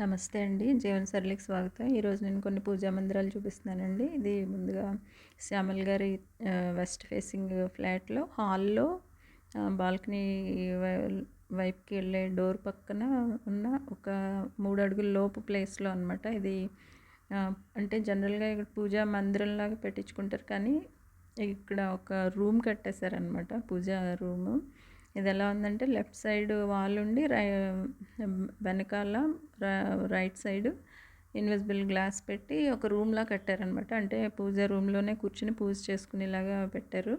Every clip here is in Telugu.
నమస్తే అండి. జీవన సరళికి స్వాగతం. ఈరోజు నేను కొన్ని పూజా మందిరాలు చూపిస్తున్నానండి. ఇది ముందుగా శ్యామల్ గారి వెస్ట్ ఫేసింగ్ ఫ్లాట్లో హాల్లో బాల్కనీ వైపుకి వెళ్ళే డోర్ పక్కన ఉన్న ఒక మూడు అడుగుల లోపు ప్లేస్లో అనమాట ఇది అంటే జనరల్గా ఇక్కడ పూజా మందిరంలాగా పెట్టించుకుంటారు కానీ ఇక్కడ ఒక రూమ్ కట్టేశారనమాట పూజా రూము. ఇది ఎలా ఉందంటే లెఫ్ట్ సైడ్ వాల్ ఉండి రై వెనకాల రైట్ సైడ్ ఇన్విజిబుల్ గ్లాస్ పెట్టి ఒక రూమ్లా కట్టారనమాట. అంటే పూజ రూమ్లోనే కూర్చుని పూజ చేసుకునేలాగా పెట్టారు.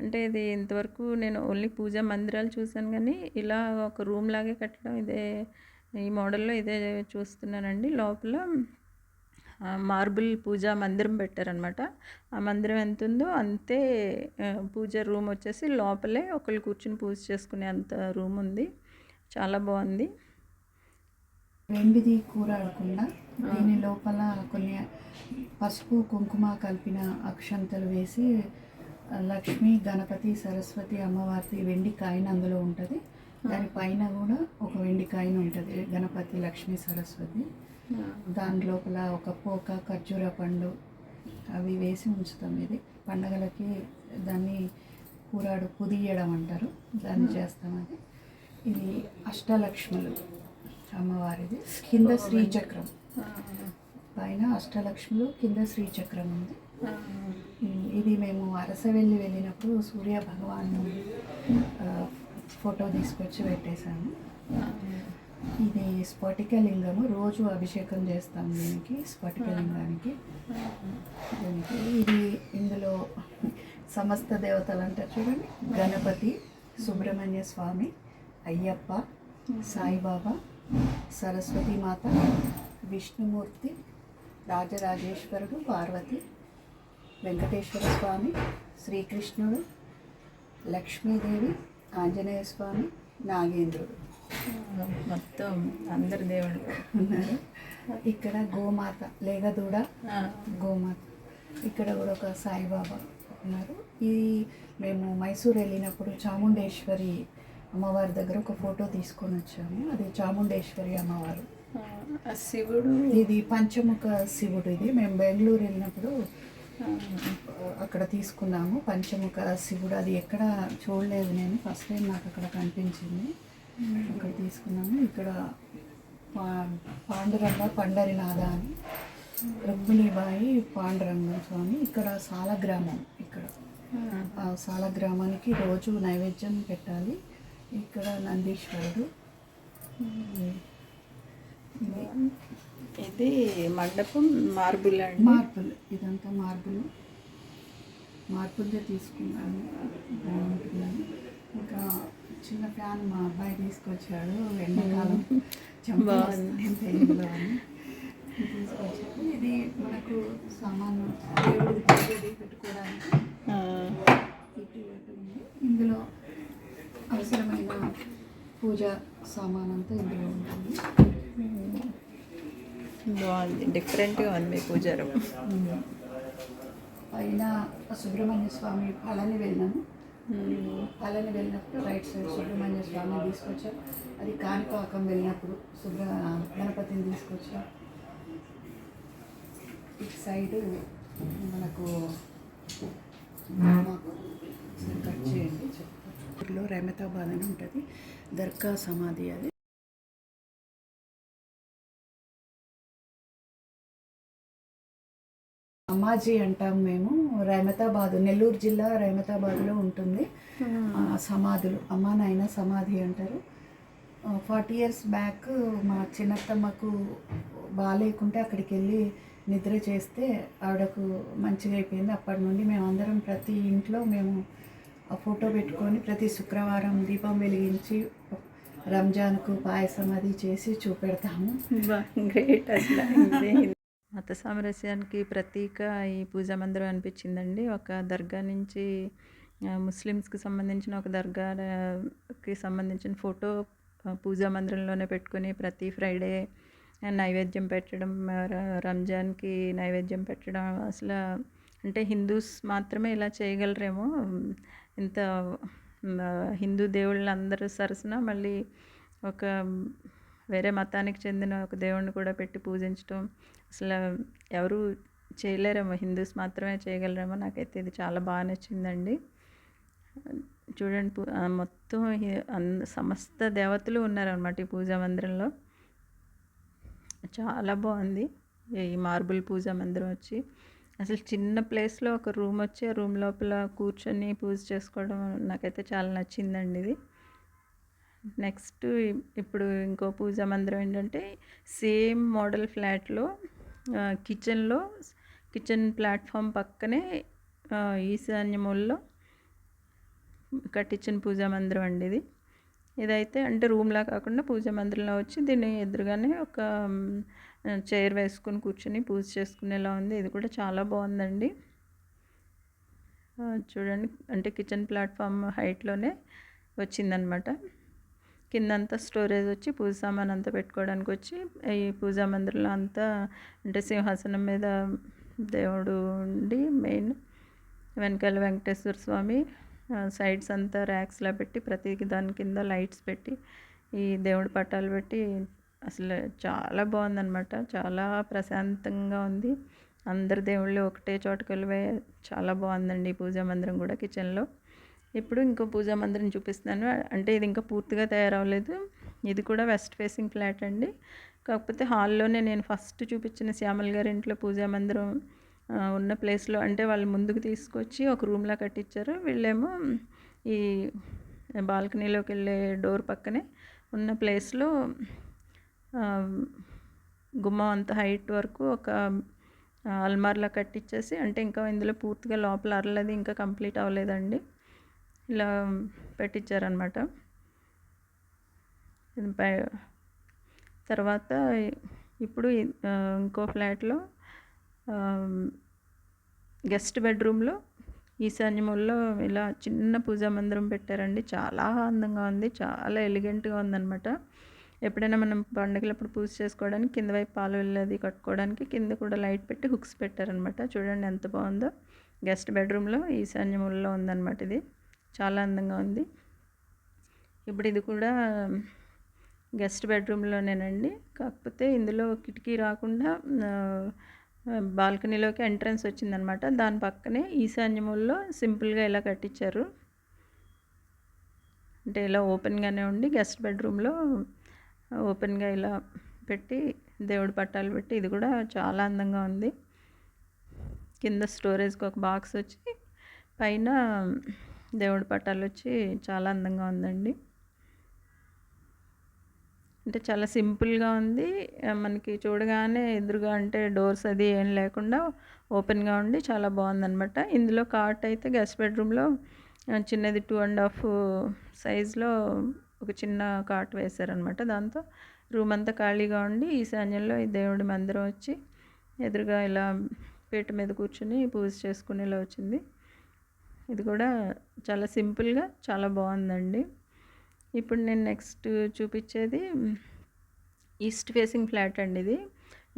అంటే ఇది ఇంతవరకు నేను ఓన్లీ పూజా మందిరాలు చూశాను కానీ ఇలా ఒక రూమ్ లాగే కట్టడం ఇదే ఈ మోడల్లో ఇదే చూస్తున్నానండి. లోపల మార్బుల్ పూజా మందిరం పెట్టారనమాట ఆ మందిరం ఎంత ఉందో అంతే పూజ రూమ్ వచ్చేసి లోపలే ఒకళ్ళు కూర్చుని పూజ చేసుకునే అంత రూమ్ ఉంది. చాలా బాగుంది. వెండిది కూరాడకుండా దీని లోపల కొన్ని పసుపు కుంకుమ కలిపిన అక్షంతలు వేసి లక్ష్మి గణపతి సరస్వతి అమ్మవారి వెండి కాయిన్ అందులో ఉంటుంది. దాని పైన కూడా ఒక వెండి కాయిన్ ఉంటుంది. గణపతి లక్ష్మి సరస్వతి. దాని లోపల ఒక పోక ఖర్జూర పండు అవి వేసి ఉంచుతాం. ఇది పండగలకి దాన్ని కూరాడు పుదియడం అంటారు. దాన్ని చేస్తాం అది. ఇది అష్టలక్ష్ములు అమ్మవారిది. కింద శ్రీచక్రం. పైన అష్టలక్ష్ములు కింద శ్రీచక్రం ఉంది. ఇది మేము అరసవెల్లి వెళ్ళినప్పుడు సూర్య భగవాన్ ఫోటో తీసుకొచ్చి పెట్టేశాము. ఇది స్ఫటికలింగము రోజు అభిషేకం చేస్తాం దీనికి స్ఫటికలింగానికి దీనికి ఇది ఇందులో సమస్త దేవతలు అంటారు చూడండి. గణపతి సుబ్రహ్మణ్య స్వామి అయ్యప్ప సాయిబాబా సరస్వతి మాత విష్ణుమూర్తి రాజరాజేశ్వరుడు పార్వతి వెంకటేశ్వర స్వామి శ్రీకృష్ణుడు లక్ష్మీదేవి ఆంజనేయ స్వామి నాగేంద్రుడు. మొత్తం అందరి దేవుళ్ళు. ఉన్నారు. ఇక్కడ గోమాత లేగదూడ గోమాత. ఇక్కడ కూడా ఒక సాయిబాబా ఉన్నారు. ఇది మేము మైసూర్ వెళ్ళినప్పుడు చాముండేశ్వరి అమ్మవారి దగ్గర ఒక ఫోటో తీసుకొని వచ్చాము. అది చాముండేశ్వరి అమ్మవారు. ఆ శివుడు. ఇది పంచముఖ శివుడు ఇది. మేము బెంగళూరు వెళ్ళినప్పుడు అక్కడ తీసుకున్నాము. పంచముఖ శివుడు. అది ఎక్కడ చూడలేదు నేను. ఫస్ట్ టైం నాకు అక్కడ కనిపించింది. అక్కడ తీసుకున్నాము. ఇక్కడ పా- పాండురంగ పండరినాథ అని రుక్మిణీబాయి పాండురంగ స్వామి ఇక్కడ సాలగ్రామం ఇక్కడ. ఆ. సాలగ్రామానికి రోజు నైవేద్యం పెట్టాలి. ఇక్కడ నందీశ్వరుడు. ఇది మండపం మార్బుల్ అండి? మార్పులు ఇదంతా మార్పులు మార్పులదే తీసుకున్నాను బాగుంటుందని. ఇంకా చిన్న ఫ్యాన్ మా అబ్బాయి తీసుకొచ్చాడు ఎండాకాలం. చెంప బాగుంది. తెలుగులో అని తీసుకొచ్చాడు. ఇది మనకు సామాను దేవుడి పూజది పెట్టుకోవడానికి ఇందులో అవసరమైన పూజ సామాన్ అంతా ఇందులో ఉంటుంది. బాగుంది. డిఫరెంట్గా ఉంది మీ పూజ రూమ్ పైన సుబ్రహ్మణ్య స్వామి పళని వెళ్ళాము పళని వెళ్ళినప్పుడు రైట్ సైడ్ సుబ్రహ్మణ్య స్వామిని తీసుకొచ్చాం. అది కాణిపాకం వెళ్ళినప్పుడు సుబ్ర గణపతిని తీసుకొచ్చాం. ఇటు సైడు మనకు మాకు కట్ చేయండి చెప్తాను రెమతాబాద్ అని ఉంటుంది. దర్గా సమాధి అది. అమ్మాజీ అంటాం మేము. రెహమతాబాద్ నెల్లూరు జిల్లా రెహమతాబాద్లో ఉంటుంది. ఆ సమాధులు. అమ్మా నాయన సమాధి అంటారు. ఫార్టీ ఇయర్స్ బ్యాక్ మా చిన్నత్తమ్మకు బాగాలేకుంటే అక్కడికి వెళ్ళి నిద్ర చేస్తే ఆవిడకు మంచిగా అయిపోయింది. అప్పటి నుండి మేమందరం ప్రతి ఇంట్లో మేము ఆ ఫోటో పెట్టుకొని ప్రతి శుక్రవారం దీపం వెలిగించి రంజాన్కు పాయసం అది చేసి చూపెడతాము. గ్రేట్ అసలు. మత సామరస్యానికి ప్రతీక ఈ పూజా మందిరం అనిపించిందండి. ఒక దర్గా నుంచి ముస్లిమ్స్కి సంబంధించిన ఒక దర్గాకి సంబంధించిన ఫోటో పూజా మందిరంలోనే పెట్టుకొని ప్రతి ఫ్రైడే నైవేద్యం పెట్టడం రంజాన్కి నైవేద్యం పెట్టడం అసలు అంటే హిందూస్ మాత్రమే ఇలా చేయగలరేమో. ఇంత హిందూ దేవుళ్ళందరూ సరసన మళ్ళీ ఒక వేరే మతానికి చెందిన ఒక దేవుణ్ణి కూడా పెట్టి పూజించడం అసలు ఎవరు చేయలేరేమో హిందూస్ మాత్రమే చేయగలరేమో నాకైతే ఇది చాలా బాగా నచ్చిందండి. చూడండి పూ- మొత్తం అంద సమస్త దేవతలు ఉన్నారనమాట ఈ పూజా మందిరంలో. చాలా బాగుంది. ఈ మార్బుల్ పూజా మందిరం వచ్చి. అసలు చిన్న ప్లేస్లో ఒక రూమ్ వచ్చి ఆ రూమ్ లోపల కూర్చొని పూజ చేసుకోవడం నాకైతే చాలా నచ్చిందండి ఇది. నెక్స్ట్ ఇప్పుడు ఇంకో పూజా మందిరం ఏంటంటే సేమ్ మోడల్ ఫ్లాట్లో కిచెన్లో కిచెన్ ప్లాట్ఫామ్ పక్కనే ఆ, ఈశాన్యముల్లో కట్టించిన పూజా మందిరం అండి ఇది. ఇదైతే అంటే రూమ్లా కాకుండా పూజా మందిరంలో వచ్చి దీన్ని ఎదురుగానే ఒక చైర్ వేసుకుని కూర్చొని పూజ చేసుకునేలా ఉంది. ఇది కూడా చాలా బాగుందండి. చూడండి. అంటే కిచెన్ ప్లాట్ఫామ్ హైట్లోనే వచ్చిందనమాట. కిందంతా స్టోరేజ్ వచ్చి పూజ సామాన్ అంతా పెట్టుకోవడానికి వచ్చి ఈ పూజా మందిరంలో అంతా అంటే సింహాసనం మీద దేవుడు ఉండి మెయిన్ వెనకాల వెంకటేశ్వర స్వామి సైడ్స్ అంతా ర్యాక్స్లా పెట్టి ప్రతి దాని కింద లైట్స్ పెట్టి ఈ దేవుడి పటాలు పెట్టి అసలు చాలా బాగుందన్నమాట. చాలా ప్రశాంతంగా ఉంది. అందరు దేవుళ్ళు ఒకటే చోట కలివే చాలా బాగుందండి ఈ పూజా మందిరం కూడా కిచెన్లో. ఇప్పుడు ఇంకో పూజా మందిరం చూపిస్తున్నాను. అంటే ఇది ఇంకా పూర్తిగా తయారవ్వలేదు. ఇది కూడా వెస్ట్ ఫేసింగ్ ఫ్లాట్ అండి. కాకపోతే హాల్లోనే నేను ఫస్ట్ చూపించిన శ్యామల్ గారి ఇంట్లో పూజా మందిరం ఉన్న ప్లేస్లో అంటే వాళ్ళు ముందుకు తీసుకొచ్చి ఒక రూమ్లా కట్టించారు వీళ్ళేమో ఈ బాల్కనీలోకి వెళ్ళే డోర్ పక్కనే ఉన్న ప్లేస్లో గుమ్మం అంత హైట్ వరకు ఒక అల్మార్లా కట్టించేసి అంటే ఇంకా ఇందులో పూర్తిగా లోపల అరలది ఇంకా కంప్లీట్ అవ్వలేదండి. ఇలా పెట్టించారనమాట తర్వాత ఇప్పుడు ఇంకో ఫ్లాట్లో గెస్ట్ బెడ్రూమ్లో ఈశాన్యముల్లో ఇలా చిన్న పూజా మందిరం పెట్టారండి. చాలా అందంగా ఉంది చాలా ఎలిగెంట్గా ఉందన్నమాట. ఎప్పుడైనా మనం పండుగలప్పుడు పూజ చేసుకోవడానికి కింద వైపు పాలు వెళ్ళేది కట్టుకోవడానికి కింద కూడా లైట్ పెట్టి హుక్స్ పెట్టారనమాట చూడండి ఎంత బాగుందో. గెస్ట్ బెడ్రూమ్లో ఈశాన్యముల్లో ఉందన్నమాట ఇది. చాలా అందంగా ఉంది. ఇప్పుడు ఇది కూడా గెస్ట్ బెడ్రూమ్లోనేనండి. కాకపోతే ఇందులో కిటికీ రాకుండా బాల్కనీలోకి ఎంట్రన్స్ వచ్చిందనమాట. దాని పక్కనే ఈశాన్యముల్లో సింపుల్గా ఇలా కట్టించారు అంటే ఇలా ఓపెన్గానే ఉండి గెస్ట్ బెడ్రూమ్లో ఓపెన్గా ఇలా పెట్టి దేవుడి పట్టాలు పెట్టి ఇది కూడా చాలా అందంగా ఉంది. కింద స్టోరేజ్కి ఒక బాక్స్ వచ్చి పైన దేవుడి పట్టాలు వచ్చి చాలా అందంగా ఉందండి. అంటే చాలా సింపుల్గా ఉంది. మనకి చూడగానే ఎదురుగా అంటే డోర్స్ అది ఏం లేకుండా ఓపెన్గా ఉండి చాలా బాగుందనమాట ఇందులో కాట్ అయితే గెస్ట్ బెడ్రూమ్లో చిన్నది టూ అండ్ హాఫ్ సైజ్లో ఒక చిన్న కాట్ వేశారనమాట దాంతో. రూమ్ అంతా ఖాళీగా ఉండి ఈశాన్యంలో ఈ దేవుడి మందిరం వచ్చి ఎదురుగా ఇలా పీట మీద కూర్చుని పూజ చేసుకునేలా వచ్చింది. ఇది కూడా చాలా సింపుల్గా చాలా బాగుందండి. ఇప్పుడు నేను నెక్స్ట్ చూపించేది ఈస్ట్ ఫేసింగ్ ఫ్లాట్ అండి ఇది.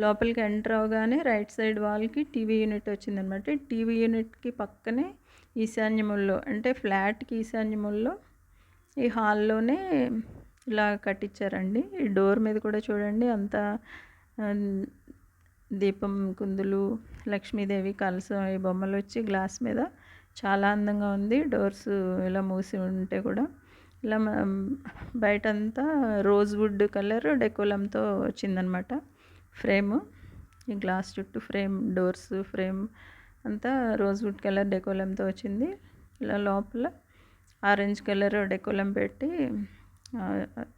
లోపలికి ఎంటర్ అవగానే రైట్ సైడ్ వాల్కి టీవీ యూనిట్ వచ్చిందనమాట. టీవీ యూనిట్కి పక్కనే ఈశాన్యముల్లో అంటే ఫ్లాట్కి ఈశాన్యముల్లో ఈ హాల్లోనే ఇలా కట్టించారండి ఈ డోర్ మీద కూడా చూడండి అంతా దీపం కుందులు లక్ష్మీదేవి కలసం ఈ బొమ్మలు వచ్చి గ్లాస్ మీద చాలా అందంగా ఉంది. డోర్స్ ఇలా మూసి ఉంటే కూడా. ఇలా బయటంతా రోజ్ వుడ్ కలర్ డెకోలంతో వచ్చిందనమాట ఫ్రేమ్. ఈ గ్లాస్ చుట్టూ ఫ్రేమ్ డోర్స్ ఫ్రేమ్ అంతా రోజ్ వుడ్ కలర్ డెకోలంతో వచ్చింది. ఇలా లోపల ఆరెంజ్ కలర్ డెకోలం పెట్టి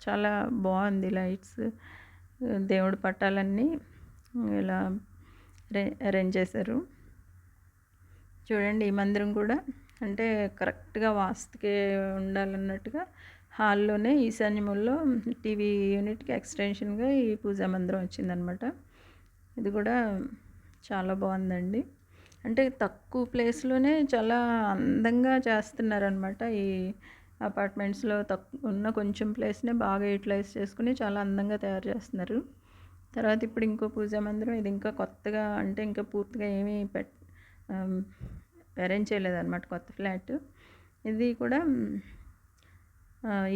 చాలా బాగుంది లైట్స్. దేవుడి పట్టాలన్నీ ఇలా అరేంజ్ చేశారు. చూడండి ఈ మందిరం కూడా. అంటే కరెక్ట్గా వాస్తుకే ఉండాలన్నట్టుగా హాల్లోనే ఈశాన్యముల్లో టీవీ యూనిట్కి ఎక్స్టెన్షన్గా ఈ పూజా మందిరం వచ్చిందనమాట ఇది కూడా చాలా బాగుందండి. అంటే తక్కువ ప్లేస్లోనే చాలా అందంగా చేస్తున్నారనమాట ఈ అపార్ట్మెంట్స్లో తక్కువ ఉన్న కొంచెం ప్లేస్నే బాగా యూటిలైజ్ చేసుకుని చాలా అందంగా తయారు చేస్తున్నారు. తర్వాత ఇప్పుడు ఇంకో పూజా మందిరం ఇది ఇంకా కొత్తగా అంటే ఇంకా పూర్తిగా ఏమీ పెట్ అరేంజ్ చేయలేదన్నమాట కొత్త ఫ్లాట్. ఇది కూడా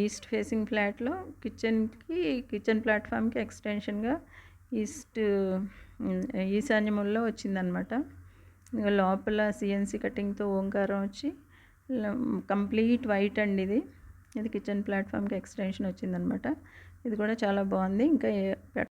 ఈస్ట్ ఫేసింగ్ ఫ్లాట్లో కిచెన్కి కిచెన్ ప్లాట్ఫామ్కి ఎక్స్టెన్షన్గా ఈస్ట్ ఈశాన్యముల్లో వచ్చిందనమాట లోపల సిఎన్సి కటింగ్తో ఓంకారం వచ్చి కంప్లీట్ వైట్ అండి ఇది. ఇది కిచెన్ ప్లాట్ఫామ్కి ఎక్స్టెన్షన్ వచ్చిందనమాట ఇది కూడా చాలా బాగుంది. ఇంకా